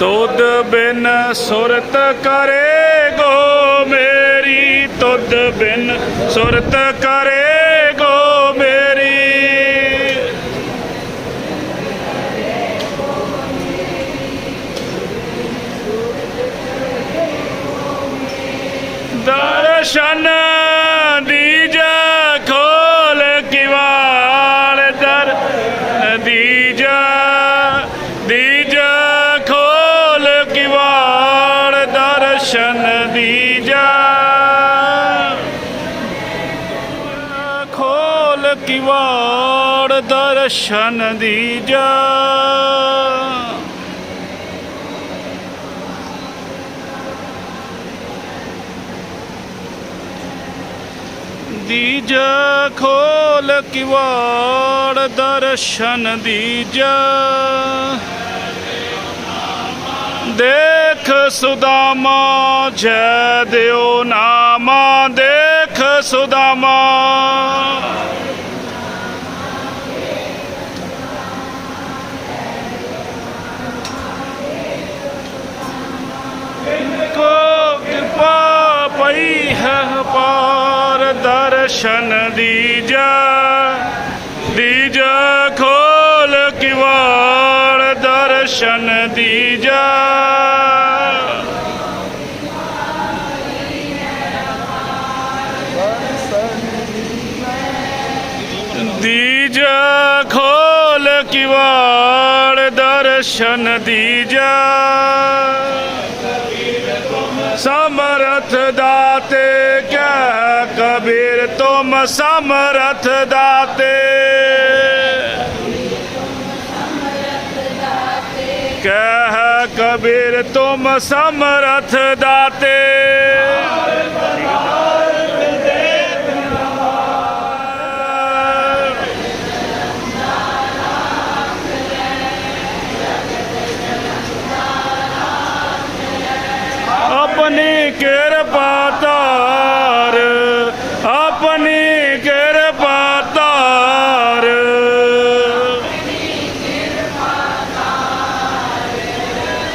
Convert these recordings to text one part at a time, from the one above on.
ਤੁਧ ਬਿਨ ਸੁਰਤ ਕਰੇ ਗੋ ਮੇਰੀ ਤੁਧ ਬਿਨ ਸੁਰਤ ਕਰੇ ਗੋ ਮੇਰੀ। ਦਰਸ਼ਨ ਕਿਵਾੜ ਦਰਸ਼ਨ ਦੀਜਾ ਦੀਜਾ ਖੋਲ ਕਿਵਾੜ ਦਰਸ਼ਨ ਦੀਜਾ ਦੇਖ ਸੁਦਾਮਾ, ਜੈ ਦਿਓ ਨਾਮਾ। ਦੇਖ ਸੁਦਾਮਾ। ਦਰਸ਼ਨ ਦੀਜਾ ਦੀਜਾ ਖੋਲ ਕਿਵਾੜ ਦਰਸ਼ਨ ਦੀਜਾ। ਦੀਜਾ ਖੋਲ ਕਿਵਾੜ ਦਰਸ਼ਨ ਦੀਜਾ। ਸਮਰਥ ਦਾਤੇ ਕਬੀਰ ਤੁਮ ਸਮਰਥ ਦਾਤੇ। ਕਹਿ ਕਬੀਰ ਤੁਮ ਸਮਰਥ ਦਾਤੇ।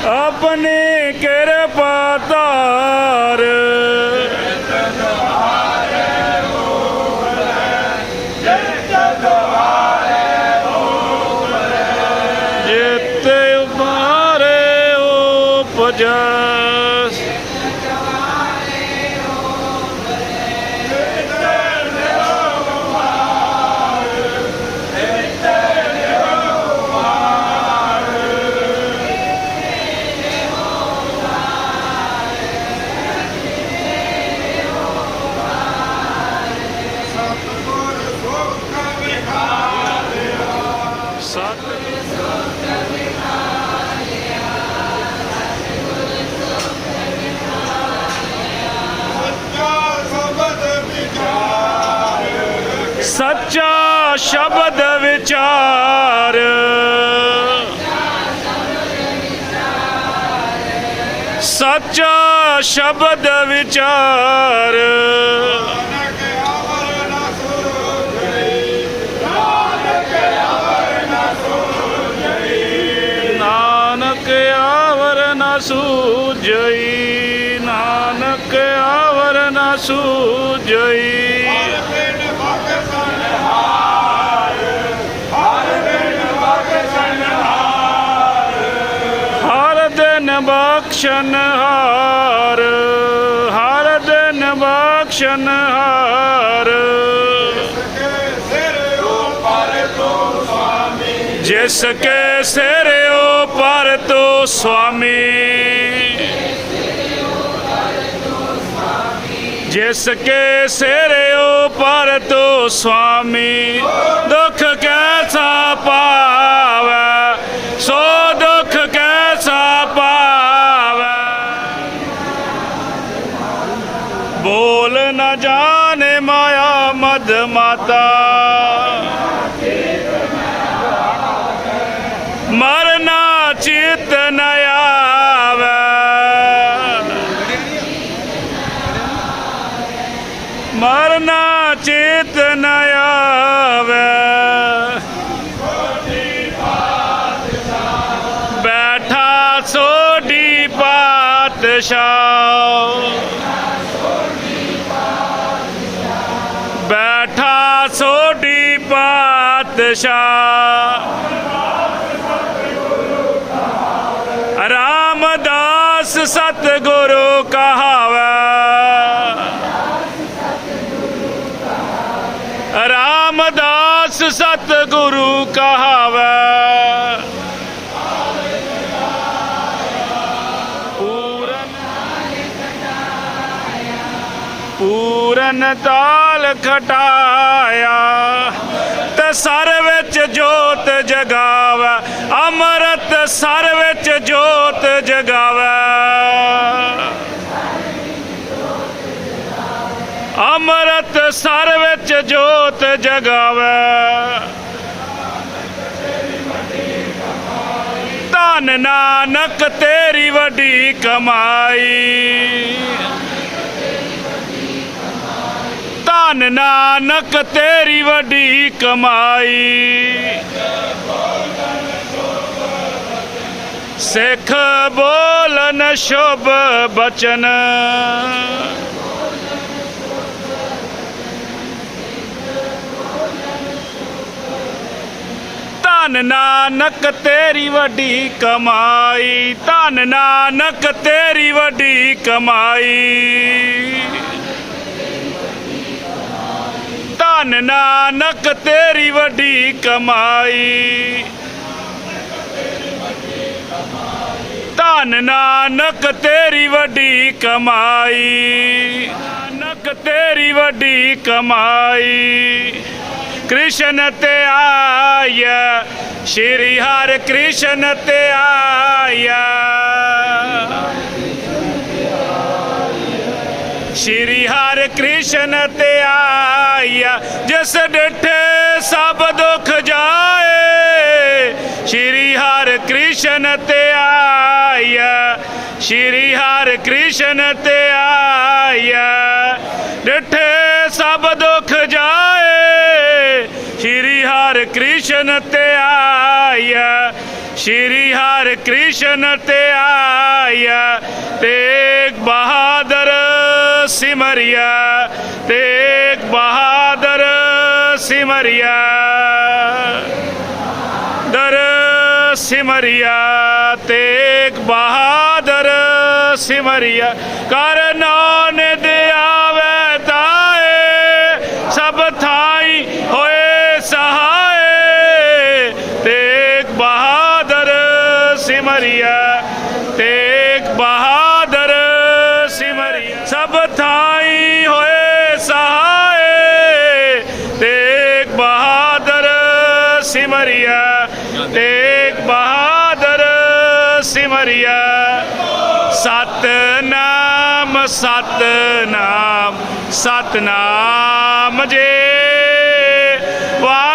ਆਪਣੀ ਕਿਰਪਾ ਸੱਚਾ ਸ਼ਬਦ ਵਿਚਾਰ। ਨਾਨਕ ਆਵਰ ਨ ਸੂਝਈ ਨਾਨਕ ਆਵਰ ਨ ਸੂਝਈ। ਹਰ। ਬਖਸ਼ਨ ਜਿਸ ਕੇ ਸਿਰ ਉਪਰ ਤੋ ਸੁਆਮੀ ਜਿਸ ਕੇ ਸਿਰ ਪਰ ਤੋ ਸੁਆਮੀ ਦੁੱਖ ਕੈਸਾ ਪਾਵੈ। ਮਾਤਾ। ਮਰਨਾ ਪਾਤਸ਼ਾਹ ਰਾਮਦਾਸ ਸਤਿਗੁਰੂ ਕਹਾਵੈ। ਰਾਮਦਾਸ ਸਤਿਗੁਰੂ ਕਹਾਵੈ। ਪੂਰਨ ਪੂਰਨ ਤਾਲ ਖਟਾਇਆ। ਤੇ ਸਰ ਵਿੱਚ ਜੋਤ ਜਗਾਵੈ, ਅੰਮ੍ਰਿਤ ਸਰ ਵਿੱਚ ਜੋਤ ਜਗਾਵੈ। ਅੰਮ੍ਰਿਤ ਸਰ ਵਿੱਚ ਜੋਤ ਜਗਾਵੈ। ਧਨ ਨਾਨਕ ਤੇਰੀ ਵੱਡੀ ਕਮਾਈ। ਧਨ ਨਾਨਕ, ਤੇਰੀ ਵੱਡੀ ਕਮਾਈ। ਸਿੱਖ ਬੋਲਨ ਸ਼ੁਭ ਬਚਨ। ਧਨ ਨਾਨਕ, ਤੇਰੀ ਵੱਡੀ ਕਮਾਈ। ਧਨ ਨਾਨਕ, ਤੇਰੀ ਵੱਡੀ ਕਮਾਈ। ਧਨ ਨਾਨਕ ਤੇਰੀ ਵੱਡੀ ਕਮਾਈ। ਧਨ ਨਾਨਕ ਤੇਰੀ ਵੱਡੀ ਕਮਾਈ। ਨਾਨਕ ਤੇਰੀ ਵੱਡੀ ਕਮਾਈ। ਕ੍ਰਿਸ਼ਨ ਤੇ ਆਇਆ, ਸ਼੍ਰੀ ਹਰਿ ਕ੍ਰਿਸ਼ਨ ਤੇ ਆਇਆ। ਸ਼੍ਰੀ ਹਰਿ ਕ੍ਰਿਸ਼ਨ ਤੇ ਆਇਆ, ਜਿਸ ਡਿਠੇ ਸਭ ਦੁੱਖ ਜਾਏ। ਸ਼੍ਰੀ ਹਰਿ ਕ੍ਰਿਸ਼ਨ ਤੇ ਆਇਆ, ਸ਼੍ਰੀ ਹਰਿ ਕ੍ਰਿਸ਼ਨ ਤੇ ਆਇਆ, ਡਿਠੇ ਸਭ ਦੁੱਖ ਜਾਏ। ਸ਼੍ਰੀ ਹਰਿ ਕ੍ਰਿਸ਼ਨ ਤੇ ਆਇਆ, ਸ਼੍ਰੀ ਹਰਿ ਕ੍ਰਿਸ਼ਨ ਤੇ ਆਇਆ, ਤੇਗ ਬਹਾਦਰ ਸਿਮਰਿਆ ਤੇਗ ਬਹਾਦਰ ਸਿਮਰਿਆ। ਦਰ ਸਿਮਰਿਆ ਤੇਗ ਬਹਾਦਰ ਸਿਮਰਿਆ। ਕਰ ਨਾਨਕ ਆਵੇ ਸਭ ਥਾਈ ਹੋਏ ਸਹਾਏ, ਤੇਗ ਬਹਾਦਰ ਸਿਮਰਿਆ, ਤੇਗ ਬਹਾਦਰ ਸਿਮਰਿਆ। ਸਤਨਾਮ ਸਤਨਾਮ ਸਤਨਾਮ ਜੇ। ਵਾਹੇ